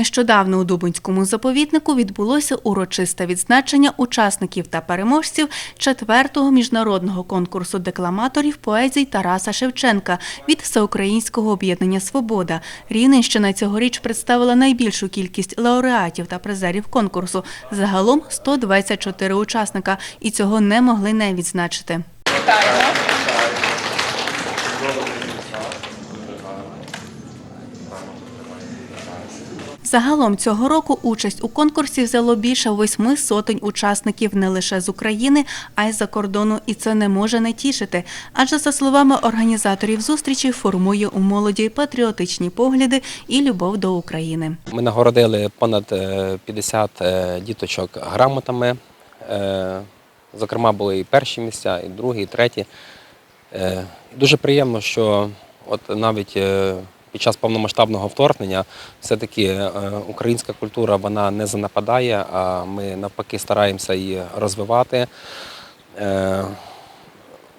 Нещодавно у Дубинському заповіднику відбулося урочисте відзначення учасників та переможців четвертого міжнародного конкурсу декламаторів поезій Тараса Шевченка від Всеукраїнського об'єднання Свобода. Рівненщина цьогоріч представила найбільшу кількість лауреатів та призерів конкурсу. Загалом 124 учасника, і цього не могли не відзначити. Загалом цього року участь у конкурсі взяло більше восьми сотень учасників не лише з України, а й з-за кордону, і це не може не тішити. Адже, за словами організаторів зустрічі, формує у молоді патріотичні погляди і любов до України. Ми нагородили понад е, 50 е, діточок грамотами. Е, Зокрема, були і перші місця, і другі, і треті. Е, Дуже приємно, що от навіть е, під час повномасштабного вторгнення все-таки е, українська культура вона не занападає, а ми навпаки стараємося її розвивати.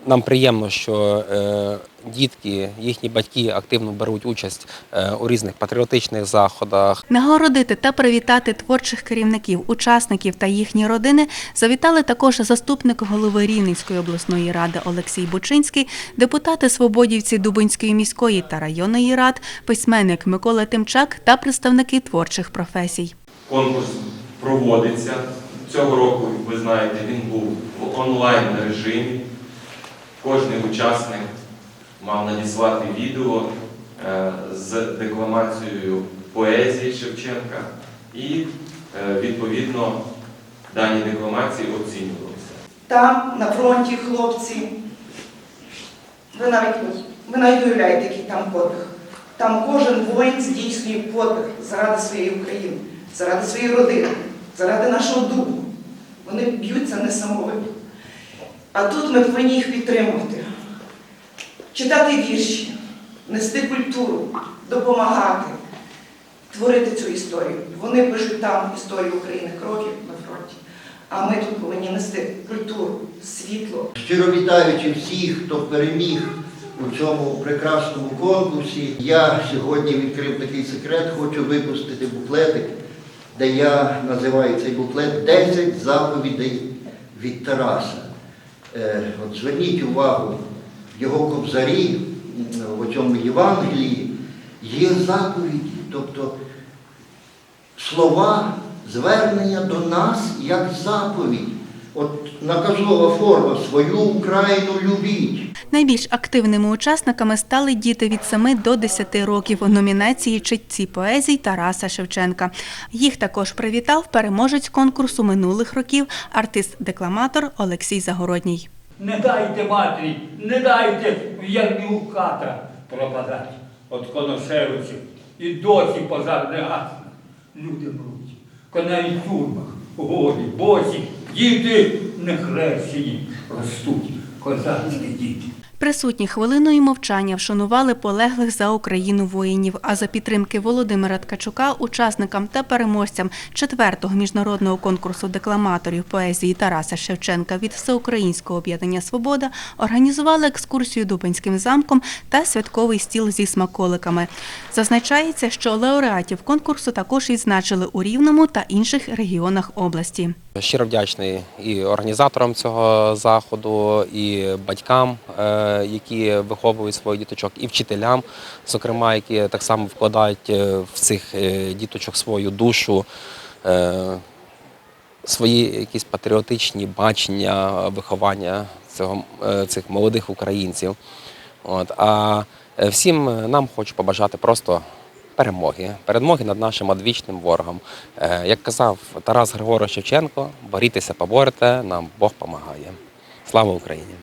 Нам приємно, що е, дітки, їхні батьки активно беруть участь е, у різних патріотичних заходах, Нагородити та привітати творчих керівників, учасників та їхні родини завітали також заступник голови Рівненської обласної ради Олексій Бучинський, депутати свободівці Дубинської міської та районної рад, письменник Микола Тимчак та представники творчих професій. Конкурс проводиться. Цього року, ви знаєте, він був в онлайн режимі. Кожний учасник мав надіслати відео е, з декламацією поезії Шевченка і е, відповідно дані декламації оцінювалися. Там, на фронті, хлопці, ви навіть, ви навіть уявляєте, який там подвиг. Там кожен воїн здійснює подвиг заради своєї України, заради своєї родини, заради нашого духу. Вони б'ються несамовито. А тут ми повинні їх підтримувати, читати вірші, нести культуру, допомагати, творити цю історію. Вони пишуть там історію України кроків на фронті. А ми тут повинні нести культуру, світло, Щиро вітаючи всіх, хто переміг у цьому прекрасному конкурсі, я сьогодні відкрив такий секрет, хочу випустити буклетик, де я називаю цей буклет «10 заповідей від Тараса. Е, От зверніть увагу, в його кобзарі, в цьому Євангелії, є заповіді, тобто слова, звернення до нас як заповідь. От наказова форма свою Україну любіть. Найбільш активними учасниками стали діти від 7 до 10 років у номінації Читці поезій Тараса Шевченка. Їх також привітав переможець конкурсу минулих років артист-декламатор Олексій Загородній. Не дайте матері, не дайте в ярмі ката пропадати от коношевичів. І досі пожар не гасне. Люди мруть, коней в тюрмах, голі, босі, діти не хрещені ростуть, козацькі діти. Присутні хвилиною мовчання вшанували полеглих за Україну воїнів. А за підтримки Володимира Ткачука, учасникам та переможцям четвертого міжнародного конкурсу декламаторів поезії Тараса Шевченка від Всеукраїнського об'єднання Свобода організували екскурсію Дубинським замком та святковий стіл зі смаколиками. Зазначається, що лауреатів конкурсу також відзначили у Рівному та інших регіонах області. Щиро вдячний і організаторам цього заходу, і батькам, е, які виховують своїх діточок, і вчителям, зокрема, які так само вкладають е, в цих е, діточок свою душу, е, свої якісь патріотичні бачення, виховання цього, е, цих молодих українців. От. А е, всім нам хочу побажати просто перемоги, перемоги над нашим одвічним ворогом. Е, Як казав Тарас Григорович Шевченко, борітеся, поборете, нам Бог помагає. Слава Україні!